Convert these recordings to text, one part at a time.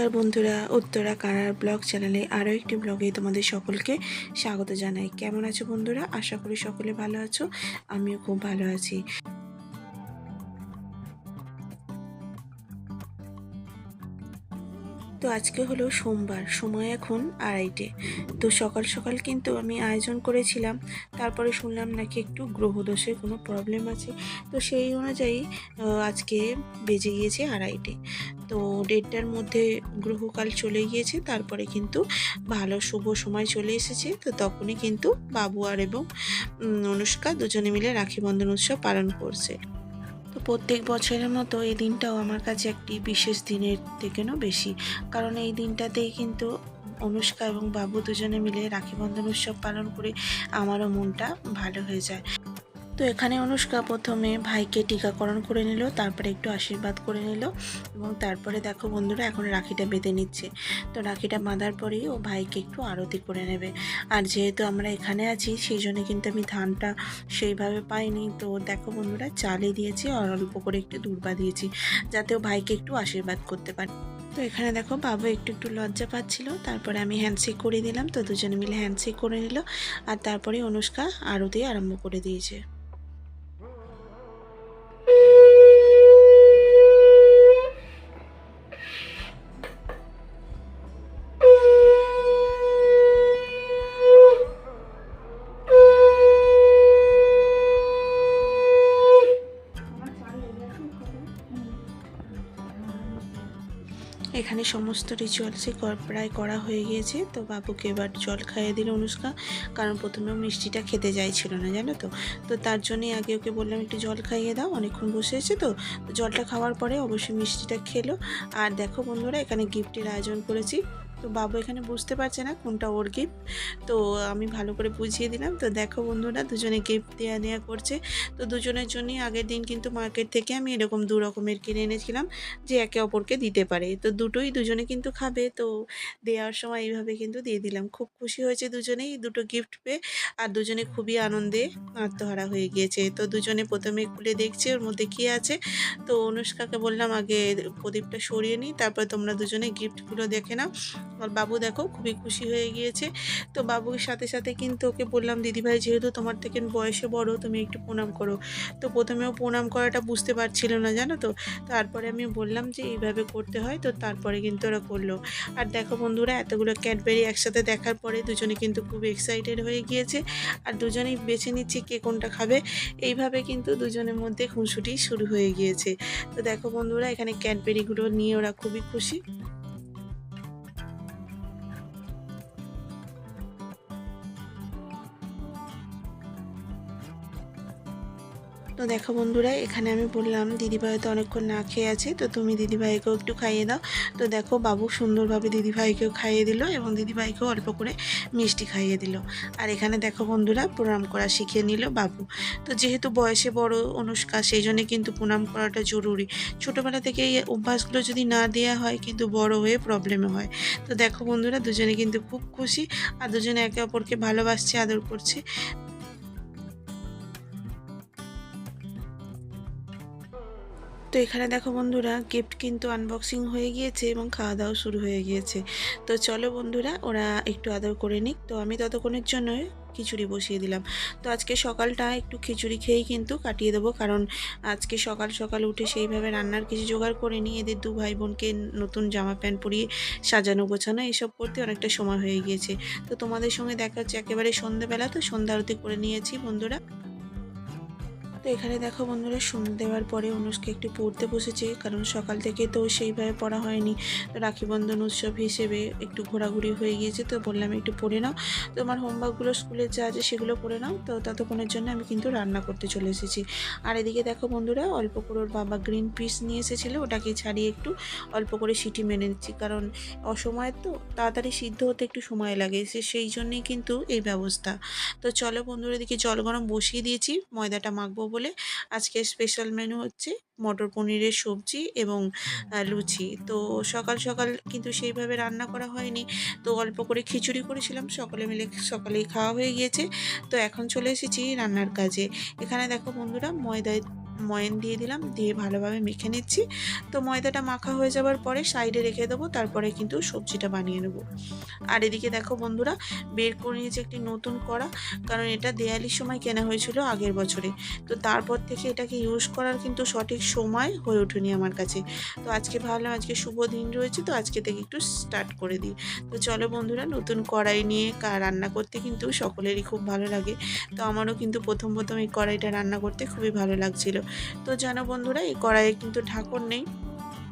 নমস্কার বন্ধুরা, উত্তরা কারার ব্লগ চ্যানেলে আরও একটি ব্লগে তোমাদের সকলকে স্বাগত জানাই। কেমন আছো বন্ধুরা? আশা করি সকলে ভালো আছো, আমিও খুব ভালো আছি। আজকে হলো সোমবার, সময় এখন আড়াইটে। তো সকাল সকাল কিন্তু আমি আয়োজন করেছিলাম। তারপরে শুনলাম নাকি একটু গ্রহদোষের কোনো প্রবলেম আছে। তো সেই অনুযায়ী আজকে বেজে গিয়েছে আড়াইটে। তো দেড়টার মধ্যে গ্রহকাল চলে গিয়েছে। তারপরে কিন্তু ভালো শুভ সময় চলে এসেছে। তো তখনই কিন্তু বাবু আর এবং অনুষ্কা দুজনে মিলে রাখি বন্ধন উৎসব পালন করছে। প্রত্যেক বছরের মতো এই দিনটাও আমার কাছে একটি বিশেষ দিনের থেকেও বেশি। কারণ এই দিনটাতেই কিন্তু অনুষ্কা এবং বাবু দুজনে মিলে রাখি বন্ধন উৎসব পালন করে আমারও মনটা ভালো হয়ে যায়। তো এখানে অনুষ্কা প্রথমে ভাইকে টিকাকরণ করে নিল, তারপরে একটু আশীর্বাদ করে নিল এবং তারপরে দেখো বন্ধুরা এখন রাখিটা বেঁধে নিচ্ছে। তো রাখিটা বাঁধার পরেই ও ভাইকে একটু আরতি করে নেবে। আর যেহেতু আমরা এখানে আছি, সেই জন্য কিন্তু আমি ধানটা সেইভাবে পাইনি। তো দেখো বন্ধুরা, চালে দিয়েছি আর অল্প করে একটু দূর্বা দিয়েছি, যাতে ও ভাইকে একটু আশীর্বাদ করতে পারে। তো এখানে দেখো বাবু একটু একটু লজ্জা পাচ্ছিল, তারপরে আমি হ্যান্ডশেক করে দিলাম, তো দুজনে মিলে হ্যান্ডশেক করে নিল। আর তারপরে অনুষ্কা আরতি আরম্ভ করে দিয়েছে। এখানে সমস্ত রিচুয়ালসই প্রায় করা হয়ে গিয়েছে। তো বাবুকে এবার জল খাইয়ে দিল অনুষ্কা। কারণ প্রথমেও মিষ্টিটা খেতে চাইছিল না, জানো তো? তো তার জন্যই আগে ওকে বললাম, একটু জল খাইয়ে দাও, অনেকক্ষণ বসে আছে তো। তো জলটা খাওয়ার পরে অবশ্যই মিষ্টিটা খেলো। আর দেখো বন্ধুরা, এখানে গিফটের আয়োজন করেছি। তো বাবু এখানে বুঝতে পারছে না কোনটা ওর গিফট তো আমি ভালো করে বুঝিয়ে দিলাম। তো দেখো বন্ধুরা, দুজনে গিফট দেওয়া নেওয়া করছে। তো দুজনের জন্যই আগের দিন কিন্তু মার্কেট থেকে আমি এরকম দু রকমের কিনে এনেছিলাম, যে একে অপরকে দিতে পারে। তো দুটোই দুজনে কিন্তু খাবে। তো দেওয়ার সময় এইভাবে কিন্তু দিয়ে দিলাম। খুব খুশি হয়েছে দুজনেই দুটো গিফট পেয়ে। আর দুজনে খুবই আনন্দে আত্মহারা হয়ে গিয়েছে। তো দুজনে প্রথমে খুলে দেখছে, ওর মধ্যে কী আছে। তো অনুষ্কাকে বললাম, আগে প্রদীপটা সরিয়ে নিই তারপর তোমরা দুজনে গিফটগুলো দেখে নাও। আর বাবু দেখো, খুবই খুশি হয়ে গিয়েছে। তো বাবুর সাথে সাথে কিন্তু ওকে বললাম, দিদিভাই, যেহেতু তোমার থেকে বয়সে বড়, তুমি একটু প্রণাম করো। তো প্রথমেও প্রণাম করাটা বুঝতে পারছিল না, জানো তো? তারপরে আমি বললাম যে, এইভাবে করতে হয়। তো তারপরে কিন্তু ওরা করল। আর দেখো বন্ধুরা, এতগুলো ক্যাডবেরি একসাথে দেখার পরে দুজনে কিন্তু খুব এক্সাইটেড হয়ে গিয়েছে। আর দুজনেই বেছে নিচ্ছে কে কোনটা খাবে। এইভাবে কিন্তু দুজনের মধ্যে খুনসুটি শুরু হয়ে গিয়েছে। তো দেখো বন্ধুরা, এখানে ক্যাডবেরিগুলো নিয়ে ওরা খুবই খুশি। তো দেখো বন্ধুরা, এখানে আমি বললাম, দিদিভাই তো অনেকক্ষণ না খেয়ে আছে, তো তুমি দিদিভাইকেও একটু খাইয়ে দাও। তো দেখো, বাবু সুন্দরভাবে দিদিভাইকেও খাইয়ে দিল এবং দিদিভাইকেও অল্প করে মিষ্টি খাইয়ে দিল। আর এখানে দেখো বন্ধুরা, প্রণাম করা শিখিয়ে নিল বাবু। তো যেহেতু বয়সে বড় অনুষ্কা, সেই জন্যে কিন্তু প্রণাম করাটা জরুরি। ছোটোবেলা থেকে এই অভ্যাসগুলো যদি না দেওয়া হয়, কিন্তু বড় হয়ে প্রবলেমে হয়। তো দেখো বন্ধুরা, দুজনে কিন্তু খুব খুশি, আর দুজনে একে অপরকে ভালোবাসছে, আদর করছে। তো এখানে দেখো বন্ধুরা গিফট কিন্তু আনবক্সিং হয়ে গিয়েছে এবং খাওয়া দাওয়া শুরু হয়ে গিয়েছে। তো চলো বন্ধুরা, ওরা একটু আদর করে নিক। তো আমি ততক্ষণের জন্য খিচুড়ি বসিয়ে দিলাম। তো আজকে সকালটা একটু খিচুড়ি খেয়েই কিন্তু কাটিয়ে দেবো, কারণ আজকে সকাল সকাল উঠে সেইভাবে রান্নার কিছু জোগাড় করে নিই এদের দু ভাই বোনকে নতুন জামা প্যান্ট পরিয়ে সাজানো গোছানো এইসব করতে অনেকটা সময় হয়ে গিয়েছে। তো তোমাদের সঙ্গে দেখা হচ্ছে একেবারে সন্ধেবেলা, তো সন্ধ্যা আরতি করে নিয়েছি বন্ধুরা। তো এখানে দেখো বন্ধুরা সন্ধে দেওয়ার পরে অনুষ্কা একটু পড়তে বসেছে, কারণ সকাল থেকে তো সেইভাবে পড়া হয়নি। তো রাখি বন্ধন উৎসব হিসেবে একটু ঘোরাঘুরি হয়ে গিয়েছে, তো বললাম একটু পড়ে নাও। তো আমার হোমওয়ার্কগুলো স্কুলে যা আছে সেগুলো পড়ে নাও, তো ততক্ষণের জন্য আমি কিন্তু রান্না করতে চলে এসেছি। আর এদিকে দেখো বন্ধুরা, অল্প করে ওর বাবা গ্রিন পিস নিয়ে এসেছিল, ওটাকে ছাড়িয়ে একটু অল্প করে সিটি মেনে নিচ্ছি, কারণ অসময়ের তো তাড়াতাড়ি সিদ্ধ হতে একটু সময় লাগে, সে সেই জন্যেই কিন্তু এই ব্যবস্থা। তো চলো বন্ধুরা, এদিকে জল গরম বসিয়ে দিয়েছি, ময়দাটা মাখবো বলে আজকে স্পেশাল মেনু হচ্ছে মটর পনিরের সবজি এবং লুচি। তো সকাল সকাল কিন্তু সেইভাবে রান্না করা হয়নি। তো অল্প করে খিচুড়ি করেছিলাম সকলে মিলে সকালেই খাওয়া হয়ে গিয়েছে। তো এখন চলে এসেছি রান্নার কাজে। এখানে দেখো বন্ধুরা ময়দায় ময়ন দিয়ে দিলাম, দিয়ে ভালোভাবে মেখে নিচ্ছি। তো ময়দাটা মাখা হয়ে যাওয়ার পরে সাইডে রেখে দেবো, তারপরে কিন্তু সবজিটা বানিয়ে নেব। আর এদিকে দেখো বন্ধুরা বের করে নিয়েছে একটি নতুন কড়া, কারণ এটা দেয়ালির সময় কেনা হয়েছিল আগের বছরে। তো তারপর থেকে এটাকে ইউজ করার কিন্তু সঠিক সময় হয়ে ওঠেনি আমার কাছে। তো আজকে ভাবলাম, আজকে শুভ দিন রয়েছে, তো আজকে থেকে একটু স্টার্ট করে দিই। তো চলো বন্ধুরা, নতুন কড়াই নিয়ে রান্না করতে কিন্তু সকলেরই খুব ভালো লাগে। তো আমারও কিন্তু প্রথম প্রথম এই কড়াইটা রান্না করতে খুবই ভালো লাগছিল। তো জানো বন্ধুরা, এই কড়াইয়ে কিন্তু ঢাকন নেই।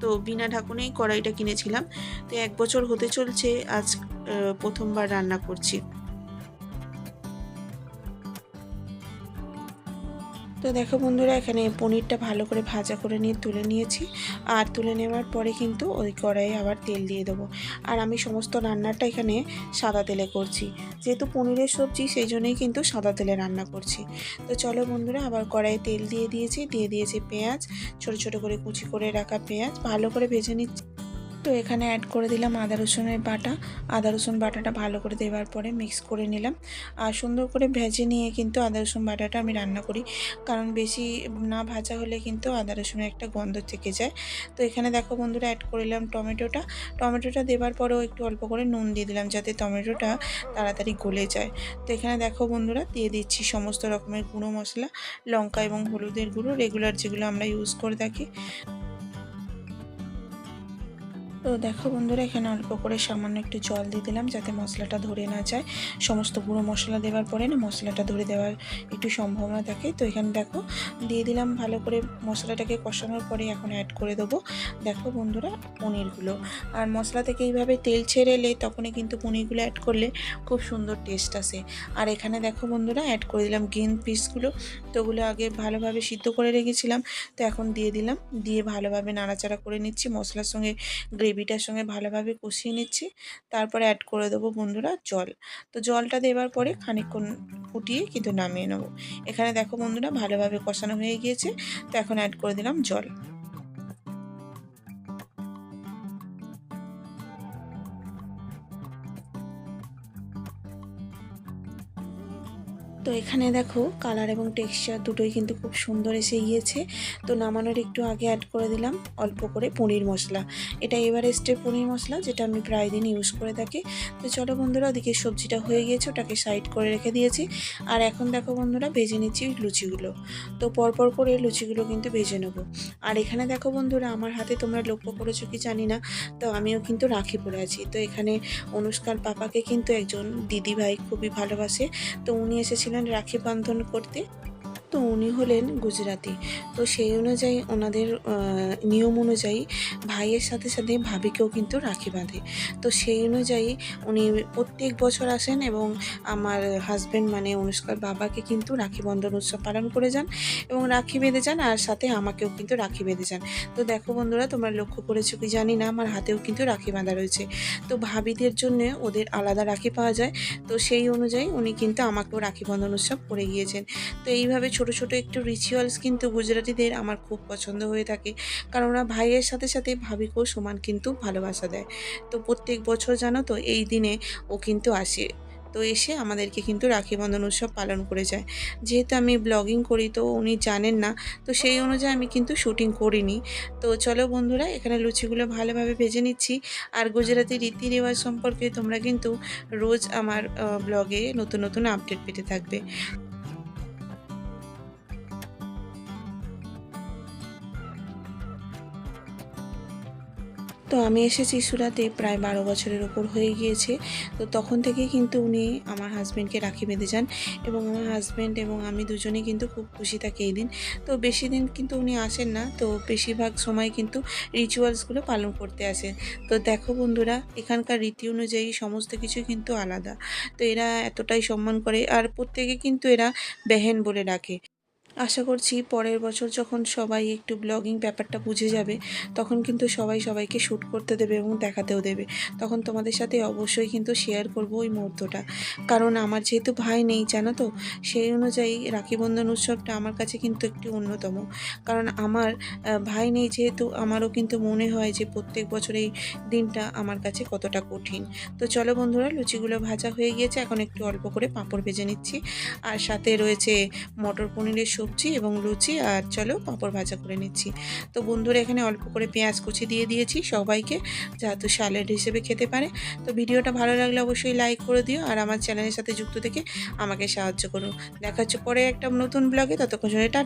তো বিনা ঢাকনেই কড়াইটা কিনেছিলাম। তো এক বছর হতে চলছে, আজ প্রথমবার রান্না করছি। তো দেখো বন্ধুরা, এখানে পনিরটা ভালো করে ভাজা করে নিয়ে তুলে নিয়েছি। আর তুলে নেওয়ার পরে কিন্তু ওই কড়াইয়ে আবার তেল দিয়ে দেবো। আর আমি সমস্ত রান্নাটা এখানে সাদা তেলে করছি। যেহেতু পনিরের সবজি, সেই জন্যই কিন্তু সাদা তেলে রান্না করছি। তো চলো বন্ধুরা, আবার কড়াইয়ে তেল দিয়ে দিয়েছি। দিয়ে দিয়েছি পেঁয়াজ, ছোট ছোট করে কুচি করে রাখা পেঁয়াজ। ভালো করে ভেজে নিচ্ছি। তো এখানে অ্যাড করে দিলাম আদা রসুনের বাটা। আদা রসুন বাটাটা ভালো করে দেওয়ার পরে মিক্স করে নিলাম। আর সুন্দর করে ভেজে নিয়ে কিন্তু আদা রসুন বাটাটা আমি রান্না করি। কারণ বেশি না ভাজা হলে কিন্তু আদা রসুনের একটা গন্ধ থেকে যায়। তো এখানে দেখো বন্ধুরা অ্যাড করলাম টমেটোটা। টমেটোটা দেওয়ার পরেও একটু অল্প করে নুন দিয়ে দিলাম যাতে টমেটোটা তাড়াতাড়ি গলে যায়। তো এখানে দেখো বন্ধুরা দিয়ে দিচ্ছি সমস্ত রকমের গুঁড়ো মশলা, লঙ্কা এবং হলুদের গুঁড়ো। রেগুলার যেগুলো আমরা ইউজ করে থাকি। তো দেখো বন্ধুরা, এখানে অল্প করে সামান্য একটু জল দিয়ে দিলাম যাতে মশলাটা ধরে না যায়। সমস্ত গুঁড়ো মশলা দেওয়ার পরে না মশলাটা ধরে দেওয়ার একটু সম্ভাবনা থাকে। তো এখানে দেখো, দিয়ে দিলাম ভালো করে মশলাটাকে কষানোর পরে এখন অ্যাড করে দেবো। দেখো বন্ধুরা, পনিরগুলো। আর মশলা থেকে এইভাবে তেল ছেড়ে এলে তখনই কিন্তু পনিরগুলো অ্যাড করলে খুব সুন্দর টেস্ট আসে। আর এখানে দেখো বন্ধুরা অ্যাড করে দিলাম গ্রিন পিসগুলো তো ওগুলো আগে ভালোভাবে সিদ্ধ করে রেখেছিলাম। তো এখন দিয়ে দিলাম, দিয়ে ভালোভাবে নাড়াচাড়া করে নিচ্ছি। মশলার সঙ্গে গ্রেভিটার সঙ্গে ভালোভাবে কষিয়ে নিচ্ছি। তারপরে অ্যাড করে দেবো বন্ধুরা জল। তো জলটা দেওয়ার পরে খানিকক্ষণ ফুটিয়ে কিন্তু নামিয়ে নেব। এখানে দেখো বন্ধুরা ভালোভাবে কষানো হয়ে গিয়েছে। তো এখন অ্যাড করে দিলাম জল। তো এখানে দেখো কালার এবং টেক্সচার দুটোই কিন্তু খুব সুন্দর এসে গিয়েছে। তো নামানোর একটু আগে অ্যাড করে দিলাম অল্প করে পনির মশলা। এটা এভারেস্টের পনির মশলা যেটা আমি প্রায় দিন ইউজ করে থাকি। তো চলো বন্ধুরা, ওদিকে সবজিটা হয়ে গিয়েছে, ওটাকে সাইড করে রেখে দিয়েছি। আর এখন দেখো বন্ধুরা, ভেজে নিচ্ছি লুচিগুলো। তো পরপর করে লুচিগুলো কিন্তু ভেজে নেব। আর এখানে দেখো বন্ধুরা, আমার হাতে তোমরা লক্ষ্য করেছ কি জানি না, তো আমিও কিন্তু রাখি পরে আছি। তো এখানে অনুষ্কার পাপাকে কিন্তু একজন দিদি ভাই খুবই ভালোবাসে। তো উনি এসেছিলেন রাখি বন্ধন করতে তো উনি হলেন গুজরাতি তো সেই অনুযায়ী ওনাদের নিয়ম অনুযায়ী ভাইয়ের সাথে সাথে ভাবিকেও কিন্তু রাখি বাঁধে। তো সেই অনুযায়ী উনি প্রত্যেক বছর আসেন এবং আমার হাজব্যান্ড মানে অনুষ্কার বাবাকে কিন্তু রাখি বন্ধন উৎসব পালন করে যান এবং রাখি বেঁধে যান আর সাথে আমাকেও কিন্তু রাখি বেঁধে যান। তো দেখো বন্ধুরা, তোমরা লক্ষ্য করেছ কি জানি না, আমার হাতেও কিন্তু রাখি বাঁধা রয়েছে। তো ভাবিদের জন্য ওদের আলাদা রাখি পাওয়া যায়। তো সেই অনুযায়ী উনি কিন্তু আমাকেও রাখি বন্ধন উৎসব করে গিয়েছেন। তো এইভাবে ছোট ছোট একটু রিচুয়ালস কিন্তু গুজরাটিদের আমার খুব পছন্দ হয়ে থাকে। কারণ ওরা ভাইয়ের সাথে সাথে ভাবিকেও সমান কিন্তু ভালোবাসা দেয়। তো প্রত্যেক বছর জানো তো এই দিনে ও কিন্তু আসে। তো এসে আমাদেরকে কিন্তু রাখি বন্ধন উৎসব পালন করে যায়। যেহেতু আমি ব্লগিং করি তো উনি জানেন না, তো সেই অনুযায়ী আমি কিন্তু শুটিং করিনি। তো চলো বন্ধুরা, এখানে লুচিগুলো ভালোভাবে ভেজে নিচ্ছি। আর গুজরাটি রীতি রেওয়াজ সম্পর্কে তোমরা কিন্তু রোজ আমার ব্লগে নতুন নতুন আপডেট পেতে থাকবে। তো আমি এসেছি সুরাতে প্রায় বারো বছরের ওপর হয়ে গিয়েছে। তো তখন থেকেই কিন্তু উনি আমার হাজব্যান্ডকে রাখি বেঁধে যান এবং আমার হাজব্যান্ড এবং আমি দুজনেই কিন্তু খুব খুশি থাকি এই দিন। তো বেশি দিন কিন্তু উনি আসেন না, তো বেশিরভাগ সময় কিন্তু রিচুয়ালসগুলো পালন করতে আসেন। তো দেখো বন্ধুরা, এখানকার রীতি অনুযায়ী সমস্ত কিছু কিন্তু আলাদা। তো এরা এতটাই সম্মান করে, আর প্রত্যেকে কিন্তু এরা বেহেন বলে ডাকে। আশা করছি পরের বছর যখন সবাই একটু ব্লগিং ব্যাপারটা বুঝে যাবে, তখন কিন্তু সবাই সবাইকে শ্যুট করতে দেবে এবং দেখাতেও দেবে। তখন তোমাদের সাথে অবশ্যই কিন্তু শেয়ার করব ওই মুহূর্তটা। কারণ আমার যেহেতু ভাই নেই, জানো তো, সেই অনুযায়ী রাখি বন্ধন উৎসবটা আমার কাছে কিন্তু একটি অন্যতম। কারণ আমার ভাই নেই যেহেতু, আমারও কিন্তু মনে হয় যে প্রত্যেক বছর এই দিনটা আমার কাছে কতটা কঠিন। তো চলো বন্ধুরা, লুচিগুলো ভাজা হয়ে গিয়েছে, এখন একটু অল্প করে পাঁপড় ভেজে নিচ্ছি। আর সাথে রয়েছে মটর পনিরের সবজি। সবজি এবং লুচি আর চলো পাঁপড় ভাজা করে নিচ্ছি। তো বন্ধুরা, এখানে অল্প করে পেঁয়াজ কুচি দিয়ে দিয়েছি সবাইকে যেহেতু স্যালাড হিসেবে খেতে পারে। তো ভিডিওটা ভালো লাগলে অবশ্যই লাইক করে দিও আর আমার চ্যানেলের সাথে যুক্ত থেকে আমাকে সাহায্য করো। দেখা হচ্ছে পরে একটা নতুন ব্লগে, ততক্ষণ